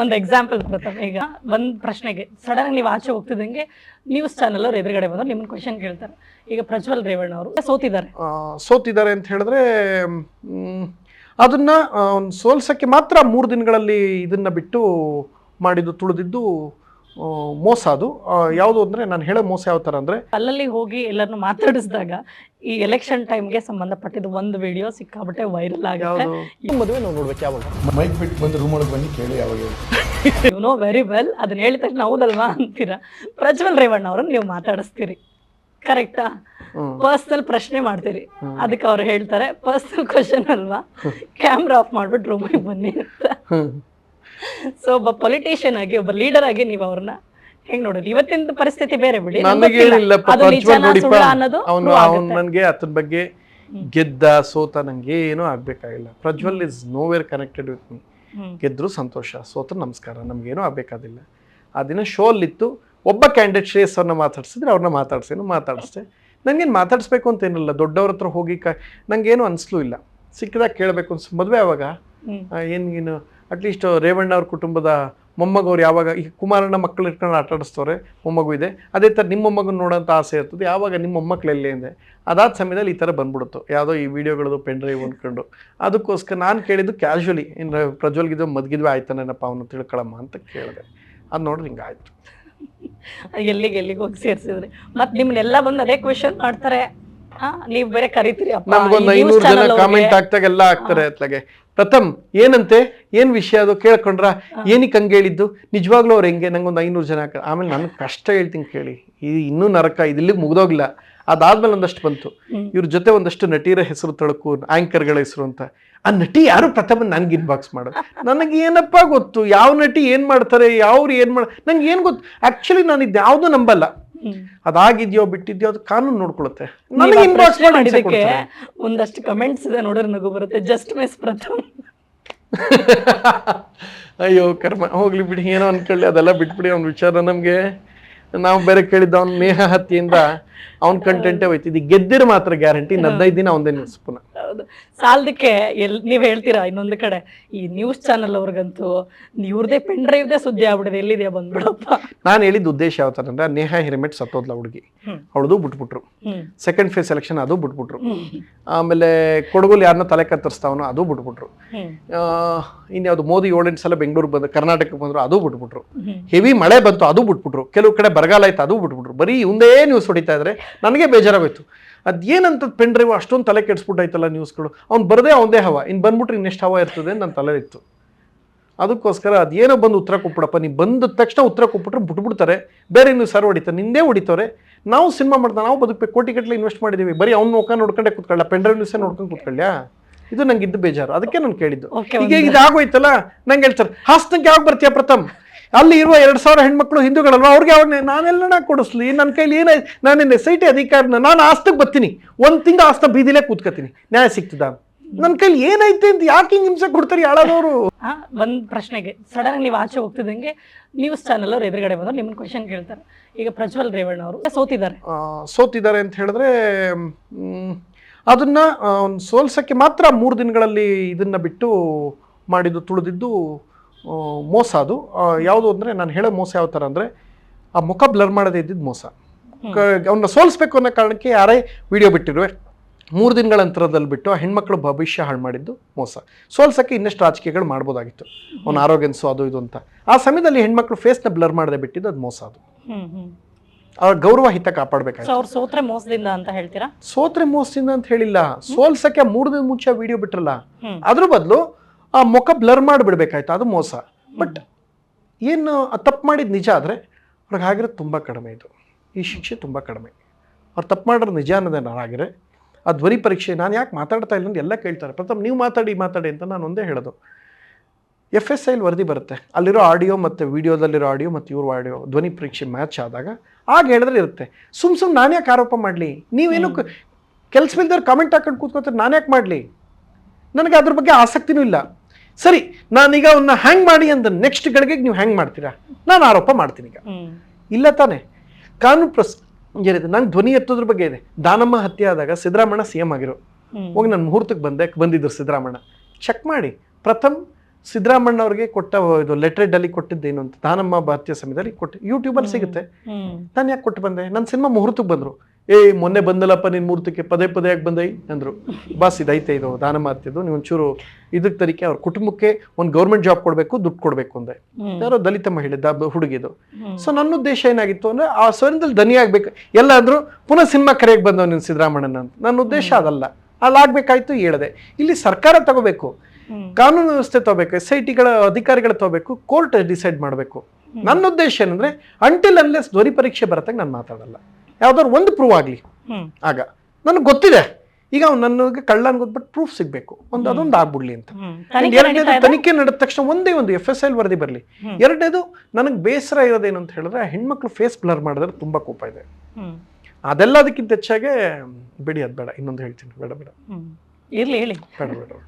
ಒಂದು ಎಕ್ಸಾಂಪಲ್ ಪ್ರಥಮ ಈಗ ಒಂದು ಪ್ರಶ್ನೆಗೆ ಸಡನ್ ನೀವು ಆಚೆ ಹೋಗ್ತಿದ್ದಂಗೆ ನ್ಯೂಸ್ ಚಾನೆಲ್ ಅವ್ರು ಎದುರುಗಡೆ ಬಂದು ನಿಮ್ಮ ಕ್ವಶನ್ ಕೇಳ್ತಾರೆ. ಈಗ ಪ್ರಜ್ವಲ್ ರೇವಣ್ಣ ಅವರು ಸೋತಿದ್ದಾರೆ. ಸೋತಿದ್ದಾರೆ ಅಂತ ಹೇಳಿದ್ರೆ ಅದನ್ನ ಸೋಲ್ಸಕ್ಕೆ ಮಾತ್ರ ಮೂರು ದಿನಗಳಲ್ಲಿ ಇದನ್ನ ಬಿಟ್ಟು ಮಾಡಿದ್ದು, ತುಳಿದಿದ್ದು ಮೋಸ ಅದು. ಯಾವುದು ಅಂದ್ರೆ ನಾನು ಹೇಳೋ ಮೋಸ ಯಾವ ತರ ಅಂದ್ರೆ ಅಲ್ಲಲ್ಲಿ ಹೋಗಿ ಎಲ್ಲರನ್ನು ಮಾತಾಡಿಸಿದಾಗ ಈ ಎಲೆಕ್ಷನ್ ಟೈಮ್ಗೆ ಸಂಬಂಧಪಟ್ಟಿದ್ದು ಒಂದು ವಿಡಿಯೋ ಸಿಕ್ಕಾಬಿಟ್ಟೆ ವೈರಲ್ ಆಗುತ್ತೆ. ಈ ಮದುವೆ ನಾವು ನೋಡ್ಬೇಕು ಯಾವಾಗ? ಮೈಕ್ ಬಿಟ್ಟು ಬಂದು ರೂಮ್ ಒಳಗೆ ಬನ್ನಿ ಕೇಳಿ ಯಾವಾಗ ಯು ನೋ ವೆರಿ ವೆಲ್ ಅದನ್ನ ಹೇಳಿದ ತಕ್ಷಣ ಹೌದಲ್ವಾ ಅಂತೀರಾ? ಪ್ರಜ್ವಲ್ ರೇವಣ್ಣ ಅವರನ್ನು ನೀವು ಮಾತಾಡಿಸ್ತೀರಿ. ಕರೆಕ್ಟಾ ಪರ್ಸನಲ್ ಪ್ರಶ್ನೆ ಮಾಡ್ತೀರಿ. ಅದಕ್ಕೆ ಅವ್ರು ಹೇಳ್ತಾರೆ ಪರ್ಸನಲ್ ಕ್ವಶನ್ ಅಲ್ವಾ? ಕ್ಯಾಮ್ರಾ ಆಫ್ ಮಾಡ್ಬಿಟ್ಟು ರೂಮಿಗೆ ಬನ್ನಿ ಅಂತ. ಸೊ ಒಬ್ಬ ಪೊಲಿಟಿಷಿಯನ್ ಆಗಿ ಒಬ್ಬ ಲೀಡರ್ ಆಗಿ ನೀವು ಅವ್ರನ್ನ ಹೆಂಗ್ ನೋಡೋದು? ಇವತ್ತಿನ ಪರಿಸ್ಥಿತಿ ಬೇರೆ ಬಿಡಿ. ನನಗೆ ಆತನ ಬಗ್ಗೆ ಗೆದ್ದ ಸೋತ ನಂಗೆ ಏನೂ ಆಗ್ಬೇಕಾಗಿಲ್ಲ. Prajwal is nowhere connected with me. ಗೆದ್ರು ಸಂತೋಷ ಸೋತ್ರ ನಮಸ್ಕಾರ ನಮ್ಗೇನೂ ಆಗ್ಬೇಕಾದಿಲ್ಲ. ಆ ದಿನ ಶೋ ಅಲ್ಲಿತ್ತು ಒಬ್ಬ ಕ್ಯಾಂಡಿಡೇಟ್ ಶ್ರೇಯಸ್ ಅವ್ರನ್ನ ಮಾತಾಡ್ಸಿದ್ರೆ ಅವ್ರನ್ನ ಮಾತಾಡ್ಸೇನು ಮಾತಾಡಿಸ್ದೆ. ನಂಗೇನು ಮಾತಾಡಿಸ್ಬೇಕು ಅಂತ ಏನಿಲ್ಲ ದೊಡ್ಡವ್ರ ಹತ್ರ ಹೋಗಿ ಕ ನಂಗೇನು ಅನಿಸ್ಲೂ ಇಲ್ಲ. ಸಿಕ್ಕಿದಾಗ ಕೇಳಬೇಕು ಅನ್ಸ್ ಮದುವೆ ಯಾವಾಗ? ಹ್ಮ್. ಏನು ಅಟ್ಲೀಸ್ಟ್ ರೇವಣ್ಣ ಅವ್ರ ಕುಟುಂಬದ ಮೊಮ್ಮಗವ್ರು ಯಾವಾಗ ಈ ಕುಮಾರಣ್ಣ ಮಕ್ಕಳು ಇಟ್ಕೊಂಡು ಆಟ ಆಡಿಸ್ತವ್ರೆ ಮೊಮ್ಮಗು ಇದೆ. ಅದೇ ಥರ ನಿಮ್ಮ ಮೊಮ್ಮಗನ ನೋಡೋಂಥ ಆಸೆ ಇರ್ತದೆ ಯಾವಾಗ ನಿಮ್ಮ ಮೊಮ್ಮಕ್ಳು ಎಲ್ಲೇ ಇದೆ? ಅದಾದ ಸಮಯದಲ್ಲಿ ಈ ಥರ ಬಂದ್ಬಿಡುತ್ತು. ಯಾವುದೋ ಈ ವಿಡಿಯೋಗಳದು ಪೆನ್ ಡ್ರೈವ್ ಅಂದ್ಕೊಂಡು ಅದಕ್ಕೋಸ್ಕರ ನಾನು ಕೇಳಿದ್ದು ಕ್ಯಾಶುವಲಿ ಇನ್ನು ಪ್ರಜ್ವಲ್ಗಿದ್ದು ಮದ್ಗಿದ್ವಿ ಆಯ್ತಾನೇನಪ್ಪ ಅವನು ತಿಳ್ಕೊಳಮ್ಮ ಅಂತ ಕೇಳಿದೆ. ಅದು ನೋಡ್ರಿ ಹಿಂಗಾಯ್ತು ಎಲ್ಲಿಗೆ ಎಲ್ಲಿಗೆ ಹೋಗಿ ಸೇರಿಸಿದ್ರೆ? ಮತ್ತೆ ನಿಮ್ಮನ್ನೆಲ್ಲ ಬಂದು ಅದೇ ಕ್ವೆಶನ್ ಮಾಡ್ತಾರೆ. ನೀವು ಬೇರೆ ಕರಿತೀರಿ ನಮ್ಗೊಂದು ಐನೂರು ಜನ ಕಾಮೆಂಟ್ ಆಗ್ತಾಗ ಎಲ್ಲ ಆಗ್ತಾರೆ ಅತ್ಲಾಗೆ. ಪ್ರಥಮ್ ಏನಂತೆ? ಏನು ವಿಷಯ ಅದು? ಕೇಳ್ಕೊಂಡ್ರ? ಏನಕ್ಕೆ ಹಂಗೆ ಹೇಳಿದ್ದು? ನಿಜವಾಗ್ಲೂ ಅವ್ರು ಹೆಂಗೆ? ನಂಗೊಂದು ಐನೂರು ಜನ ಹಾಕ ಆಮೇಲೆ ನನಗೆ ಕಷ್ಟ ಹೇಳ್ತೀನಿ ಕೇಳಿ. ಇದು ಇನ್ನೂ ನರಕ ಇದಿಲ್ಲಿ ಮುಗ್ದೋಗಿಲ್ಲ ಅದಾದ್ಮೇಲೆ ಒಂದಷ್ಟು ಬಂತು. ಇವ್ರ ಜೊತೆ ಒಂದಷ್ಟು ನಟಿಯರ ಹೆಸರು ತಳಕು ಆಂಕರ್ಗಳ ಹೆಸರು ಅಂತ. ಆ ನಟಿ ಯಾರು? ಪ್ರಥಮ ನನ್ಗೆ ಇನ್ಬಾಕ್ಸ್ ಮಾಡೋದು ನನಗೆ ಏನಪ್ಪ ಗೊತ್ತು? ಯಾವ ನಟಿ ಏನು ಮಾಡ್ತಾರೆ? ಯಾವ್ರು ಏನು ಮಾಡ ನಂಗೆ ಏನು ಗೊತ್ತು? ಆಕ್ಚುಲಿ ನಾನು ಇದು ಯಾವ್ದು ನಂಬಲ್ಲ. ಅದಾಗಿದ್ಯೋ ಬಿಟ್ಟಿದ್ಯೋ ಅದು ಕಾನೂನು ನೋಡ್ಕೊಳುತ್ತೆ ನನಗೆ ಇನ್ಬಾಕ್ಸ್ ಒಂದಷ್ಟು ಕಮೆಂಟ್ಸ್ ಇದೆ ನೋಡಿದ್ರೆ ನಗು ಬರುತ್ತೆ. ಜಸ್ಟ್ ಮಿಸ್ ಪ್ರಥಮ್. ಅಯ್ಯೋ ಕರ್ಮ ಹೋಗ್ಲಿ ಬಿಡಿ. ಏನೋ ಅನ್ಕೊಳ್ಳಿ. ಅದೆಲ್ಲ ಬಿಟ್ಬಿಡಿ. ಅವ್ನ ವಿಚಾರ ನಮ್ಗೆ. ನಾವು ಬೇರೆ ಕೇಳಿದ್ದ ಅವ್ನ ಮೇಹ ಹತ್ತಿಯಿಂದ ಅವ್ನ ಕಂಟೆಂಟೇ ಹೋಯ್ತು. ಇದು ಗೆದ್ದಿರ ಮಾತ್ರ ಗ್ಯಾರಂಟಿ ಹದಿನೈದು ದಿನ ಅವನದೇ ನ್ಯೂಸ್ ಪುನಃ ಹೌದು ಸಾಲದಕ್ಕೆ ಎಲ್ ನೀವ್ ಹೇಳ್ತೀರಾ ಇನ್ನೊಂದು ಕಡೆ ಈ ನ್ಯೂಸ್ ಚಾನೆಲ್ ಅವ್ರಿಗಂತೂ ಇವ್ರದೇ ಪೆನ್ ಡ್ರೈವ್ದೇ ಸುದ್ದಿ ಆಗ್ಬಿಡಿದೆ ಎಲ್ಲಿದೆ ಬಂದ್ಬಿಡಪ್ಪ? ನಾನು ಹೇಳಿದ ಉದ್ದೇಶ ಯಾವ ಥರ ಅಂದ್ರೆ ನೇಹ ಹಿರಿಮೆಟ್ ಸತ್ತೋದ್ಲ ಹುಡುಗಿ. ಅವಳದು ಬಿಟ್ಬಿಟ್ರು. ಸೆಕೆಂಡ್ ಫೇಸ್ ಸೆಲೆಕ್ಷನ್ ಅದು ಬಿಟ್ಬಿಟ್ರು. ಆಮೇಲೆ ಕೊಡಗುಲ್ ಯಾರನ್ನ ತಲೆ ಕತ್ತರಿಸ್ತಾವನೋ ಅದು ಬಿಟ್ಬಿಟ್ರು. ಇನ್ಯಾವುದು ಮೋದಿ ಏಳೆಂಟು ಸಲ ಬೆಂಗಳೂರು ಬಂದು ಕರ್ನಾಟಕಕ್ಕೆ ಬಂದ್ರು ಅದು ಬಿಟ್ಬಿಟ್ರು. ಹೆವಿ ಮಳೆ ಬಂತು ಅದು ಬಿಟ್ಬಿಟ್ರು. ಕೆಲವು ಕಡೆ ಬರಗಾಲ ಆಯ್ತು ಅದು ಬಿಟ್ಬಿಟ್ರು. ಬರೀ ಒಂದೇ ನ್ಯೂಸ್ ಹೊಡಿತಾ ಇದ್ರೆ ನನಗೆ ಬೇಜಾರಾಗೋಯ್ತು. ಅದೇನಂತ ಪೆನ್ ಡ್ರೈವ್ ಅಷ್ಟೊಂದು ತಲೆ ಕೆಡಿಸ್ಬಿಟ್ಟಾಯ್ತಲ್ಲ ನ್ಯೂಸ್ಗಳು ಅವ್ನು ಬರದೇ ಅವನದೇ ಹವ. ಇನ್ನು ಬಂದ್ಬಿಟ್ರೆ ಇನ್ನೆಷ್ಟು ಹವ ಇರ್ತದೆ ಅಂತ ನನ್ನ ತಲೆ ಇತ್ತು ಅದಕ್ಕೋಸ್ಕರ ಅದೇನೋ ಬಂದು ಉತ್ತರ ಕೊಟ್ಬಿಡಪ್ಪ. ನೀವು ಬಂದ ತಕ್ಷಣ ಉತ್ತರ ಕೊಟ್ಬಿಟ್ರೆ ಬಿಟ್ಬಿಡ್ತಾರೆ. ಬೇರೆ ಇನ್ನು ಸರ್ ಹೊಡಿತಾರೆ. ನಿಂದೇ ಹೊಡಿತವ್ರೆ. ನಾವು ಸಿನಿಮಾ ಮಾಡ್ತಾ ನಾವು ಬದುಕಬೇಕು. ಕೋಟಿ ಗಟ್ಟಲೆ ಇನ್ವೆಸ್ಟ್ ಮಾಡಿದ್ದೀವಿ ಬರೀ ಅವ್ನ ಮುಖ ನೋಡ್ಕೊಂಡೆ ಕೂತ್ಕೊಳ್ಳ. ಪೆಂಡ್ರೈವ್ ನ್ಯೂಸೇ ನೋಡ್ಕೊಂಡು ಕೂತ್ಕೊಳ್ಳ್ಯಾ? ಇದು ನಂಗೆ ಇದ್ದು ಬೇಜಾರು. ಅದಕ್ಕೆ ನಾನು ಕೇಳಿದ್ದು. ಹೀಗೆ ಈಗ ಇದು ಆಗೋಯ್ತಲ್ಲ ನಂಗೆ ಹೇಳ್ತಾರೆ ಹಾಸನಕ್ಕೆ ಯಾವಾಗ ಬರ್ತೀಯ ಪ್ರಥಮ್? ಅಲ್ಲಿ ಇರುವ ಎರಡು ಸಾವಿರ ಹೆಣ್ಮಕ್ಳು ಹಿಂದೂಗಳಲ್ವಾ? ಅವ್ರಿಗೆ ಅವ್ರನ್ನ ನಾನೆಲ್ಲನ ಕೊಡಿಸ್ಲಿ? ನನ್ನ ಕೈಲಿ ಏನ ನಾನು ಎಸ್ ಐ ಟಿ ಅಧಿಕಾರನ ನಾನು ಆಸ್ತಕ್ಕೆ ಬರ್ತೀನಿ. ಒಂದು ತಿಂಗಳು ಆಸ್ತ ಬೀದಿಲೇ ಕೂತ್ಕೋತೀನಿ ನ್ಯಾಯ ಸಿಗ್ತದ? ನನ್ನ ಕೈಲಿ ಏನೈತೆ ಅಂತ ಯಾಕೆ ಹಿಂಗೆ ಹಿಂಸೆ ಕೊಡ್ತಾರೆ ಯಾಳದವರು? ಆ, ಒಂದ್ ಪ್ರಶ್ನೆಗೆ. ಸಡನ್ ನೀವು ಆಚೆ ಹೋಗ್ತಿದ್ದಂಗೆ ನ್ಯೂಸ್ ಚಾನಲ್ ಅವ್ರು ಎದುರುಗಡೆ ಬಂದು ನಿಮ್ಮ ಕ್ವಶನ್ ಕೇಳ್ತಾರೆ. ಈಗ ಪ್ರಜ್ವಲ್ ರೇವಣ್ಣ ಅವರು ಸೋತಿದ್ದಾರೆ. ಸೋತಿದ್ದಾರೆ ಅಂತ ಹೇಳಿದ್ರೆ ಅದನ್ನ ಸೋಲ್ಸಕ್ಕೆ ಮಾತ್ರ ಮೂರು ದಿನಗಳಲ್ಲಿ ಇದನ್ನ ಬಿಟ್ಟು ಮಾಡಿದ್ದು ತುಳಿದಿದ್ದು ಮೋಸ ಅದು. ಯಾವುದು ಅಂದರೆ ನಾನು ಹೇಳೋ ಮೋಸ ಯಾವ ಥರ ಅಂದರೆ ಆ ಮುಖ ಬ್ಲರ್ ಮಾಡದೇ ಇದ್ದಿದ್ದು ಮೋಸ. ಅವನ್ನ ಸೋಲಿಸ್ಬೇಕು ಅನ್ನೋ ಕಾರಣಕ್ಕೆ ಯಾರೇ ವಿಡಿಯೋ ಬಿಟ್ಟಿರುವೆ ಮೂರು ದಿನಗಳ ಅಂತರದಲ್ಲಿ ಬಿಟ್ಟು ಆ ಹೆಣ್ಮಕ್ಳು ಭವಿಷ್ಯ ಹಾಳು ಮಾಡಿದ್ದು ಮೋಸ. ಸೋಲ್ಸಕ್ಕೆ ಇನ್ನಷ್ಟು ರಾಜಕೀಯಗಳು ಮಾಡ್ಬೋದಾಗಿತ್ತು. ಅವನ ಆರೋಗ್ಯನ್ಸು ಅದು ಇದು ಅಂತ. ಆ ಸಮಯದಲ್ಲಿ ಹೆಣ್ಮಕ್ಳು ಫೇಸ್ನ ಬ್ಲರ್ ಮಾಡದೆ ಬಿಟ್ಟಿದ್ದು ಅದು ಮೋಸ ಅದು. ಅವ್ರ ಗೌರವ ಹಿತ ಕಾಪಾಡಬೇಕಾಗಿತ್ತು ಸೋತ್ರೆ ಮೋಸದಿಂದ ಅಂತ ಹೇಳ್ತೀರಾ? ಸೋತ್ರೆ ಮೋಸದಿಂದ ಅಂತ ಹೇಳಿಲ್ಲ. ಸೋಲ್ಸಕ್ಕೆ ಮೂರು ದಿನ ಮುಂಚೆ ವಿಡಿಯೋ ಬಿಟ್ರಲ್ಲ. ಅದ್ರ ಬದಲು ಆ ಮುಖ ಬ್ಲರ್ ಮಾಡಿಬಿಡ್ಬೇಕಾಯ್ತು, ಅದು ಮೋಸ. ಬಟ್ ಏನು ತಪ್ಪು ಮಾಡಿದ ನಿಜ ಆದರೆ ಅವ್ರಿಗೆ ಆಗಿರೋದು ತುಂಬ ಕಡಿಮೆ ಇದು. ಈ ಶಿಕ್ಷೆ ತುಂಬ ಕಡಿಮೆ. ಅವ್ರು ತಪ್ಪು ಮಾಡೋರು ನಿಜ ಅನ್ನೋದೇ ನಾನು ಆಗಿರೆ ಆ ಧ್ವನಿ ಪರೀಕ್ಷೆ, ನಾನು ಯಾಕೆ ಮಾತಾಡ್ತಾ ಇಲ್ಲ ಅಂತ ಎಲ್ಲ ಕೇಳ್ತಾರೆ. ಪ್ರಥಮ ನೀವು ಮಾತಾಡಿ ಮಾತಾಡಿ ಅಂತ ನಾನು ಒಂದೇ ಹೇಳೋದು. ಎಫ್ ಎಸ್ ಐಲಿ ವರದಿ ಬರುತ್ತೆ. ಅಲ್ಲಿರೋ ಆಡಿಯೋ ಮತ್ತು ವಿಡಿಯೋದಲ್ಲಿರೋ ಆಡಿಯೋ ಮತ್ತು ಇವ್ರ ಆಡಿಯೋ ಧ್ವನಿ ಪರೀಕ್ಷೆ ಮ್ಯಾಚ್ ಆದಾಗ ಆಗ ಹೇಳಿದ್ರೆ ಇರುತ್ತೆ. ಸುಮ್ ಸುಮ್ ನಾನು ಯಾಕೆ ಆರೋಪ ಮಾಡಲಿ? ನೀವೇನು ಕೆಲಸವಿಲ್ದವ್ರು ಕಾಮೆಂಟ್ ಹಾಕೊಂಡು ಕೂತ್ಕೋತಾರೆ, ನಾನು ಯಾಕೆ ಮಾಡಲಿ? ನನಗೆ ಅದ್ರ ಬಗ್ಗೆ ಆಸಕ್ತಿನೂ ಇಲ್ಲ. ಸರಿ ನಾನೀಗ ಅವನ್ನ ಹ್ಯಾಂಗ್ ಮಾಡಿ ಅಂತ ನೆಕ್ಸ್ಟ್ ಗಳಿಗೆ ನೀವು ಹ್ಯಾಂಗ್ ಮಾಡ್ತೀರಾ? ನಾನು ಆರೋಪ ಮಾಡ್ತೀನಿ ಈಗ. ಇಲ್ಲ ತಾನೆ. ಕಾನೂನು ಪ್ರಸ್ ಏನಿದೆ ನಂಗೆ ಧ್ವನಿ ಎತ್ತೋದ್ರ ಬಗ್ಗೆ ಇದೆ. ದಾನಮ್ಮ ಹತ್ಯೆ ಆದಾಗ ಸಿದ್ದರಾಮಣ್ಣ ಸಿ ಎಂ ಆಗಿರೋ ಹೋಗಿ ನಾನು ಮುಹೂರ್ತಕ್ಕೆ ಬಂದೆ ಬಂದಿದ್ರು ಸಿದ್ದರಾಮಣ್ಣ ಚೆಕ್ ಮಾಡಿ. ಪ್ರಥಮ್ ಸಿದ್ದರಾಮಣ್ಣ ಅವ್ರಿಗೆ ಕೊಟ್ಟ ಇದು ಲೆಟ್ರೆಡ್ ಅಲ್ಲಿ ಕೊಟ್ಟಿದ್ದೇನು ಅಂತ ದಾನಮ್ಮ ಹತ್ಯೆ ಸಮಯದಲ್ಲಿ ಕೊಟ್ಟೆ ಯೂಟ್ಯೂಬಲ್ಲಿ ಸಿಗುತ್ತೆ. ನಾನು ಯಾಕೆ ಕೊಟ್ಟು ಬಂದೆ? ನನ್ನ ಸಿನಿಮಾ ಮುಹೂರ್ತಕ್ಕೆ ಬಂದರು. ಏ ಮೊನ್ನೆ ಬಂದಲ್ಲಪ್ಪ ನಿನ್ನ ಮೂರ್ತಕ್ಕೆ ಪದೇ ಪದೇ ಯಾಕೆ ಬಂದೈ? ಅಂದರು. ಬಾಸ್ ಇದೈತೆ ಇದು ದಾನ ಮಾಡ್ತಿದ್ದು. ನೀವು ಒಂಚೂರು ಇದಕ್ಕೆ ತರಿಕೆ ಅವ್ರ ಕುಟುಂಬಕ್ಕೆ ಒಂದು ಗೌರ್ಮೆಂಟ್ ಜಾಬ್ ಕೊಡಬೇಕು ದುಡ್ಡು ಕೊಡಬೇಕು ಅಂದೆ. ಯಾರೋ ದಲಿತ ಮಹಿಳೆ ದ ಹುಡುಗಿದು. ಸೊ ನನ್ನ ಉದ್ದೇಶ ಏನಾಗಿತ್ತು ಅಂದ್ರೆ ಆ ಸ್ವರ್ಣದಲ್ಲಿ ದನಿ ಆಗಬೇಕು. ಎಲ್ಲ ಅಂದ್ರು ಪುನಃ ಸಿನಿಮಾ ಕರೆಯಕ್ಕೆ ಬಂದವ್ ನೀನು ಸಿದ್ದರಾಮಣ್ಣನ ಅಂತ. ನನ್ನ ಉದ್ದೇಶ ಅದಲ್ಲ. ಅಲ್ಲಾಗಬೇಕಾಯ್ತು ಹೇಳಿದೆ. ಇಲ್ಲಿ ಸರ್ಕಾರ ತಗೋಬೇಕು. ಕಾನೂನು ವ್ಯವಸ್ಥೆ ತಗೋಬೇಕು ಎಸ್ ಐ ಟಿಗಳ ಅಧಿಕಾರಿಗಳು ತಗೋಬೇಕು ಕೋರ್ಟ್ ಡಿಸೈಡ್ ಮಾಡಬೇಕು. ನನ್ನ ಉದ್ದೇಶ ಏನಂದ್ರೆ ಅಂಟಿಲ್ ಅನ್ಲೆಸ್ ಧ್ವನಿ ಪರೀಕ್ಷೆ ಬರತ್ತಾಗ ನಾನು ಮಾತಾಡಲ್ಲ. ಯಾವ್ದಾದ್ರು ಒಂದು ಪ್ರೂವ್ ಆಗಲಿ. ಆಗ ನನಗೆ ಗೊತ್ತಿದೆ. ಈಗ ಅವ್ನು ನನಗೆ ಕಳ್ಳ ಅನ್ಗೊತ್ಬಿಟ್ಟು ಪ್ರೂಫ್ ಸಿಗಬೇಕು. ಒಂದು ಅದೊಂದು ಆಗ್ಬಿಡ್ಲಿ ಅಂತ. ಎರಡನೇದು ತನಿಖೆ ನಡೆದ ತಕ್ಷಣ ಒಂದೇ ಒಂದು ಎಫ್ ಎಸ್ ಎಲ್ ವರದಿ ಬರಲಿ. ಎರಡನೇದು ನನಗೆ ಬೇಸರ ಇರೋದೇನು ಅಂತ ಹೇಳಿದ್ರೆ ಹೆಣ್ಮಕ್ಳು ಫೇಸ್ ಬ್ಲರ್ ಮಾಡಿದ್ರೆ ತುಂಬಾ ಕೋಪ ಇದೆ. ಅದೆಲ್ಲ ಅದಕ್ಕಿಂತ ಹೆಚ್ಚಾಗೆ ಬಿಡಿ ಅದು ಬೇಡ. ಇನ್ನೊಂದು ಹೇಳ್ತೀನಿ. ಬೇಡ ಬೇಡ. ಇರ್ಲಿ ಹೇಳಿ. ಬೇಡ ಬೇಡ ಬೇಡ.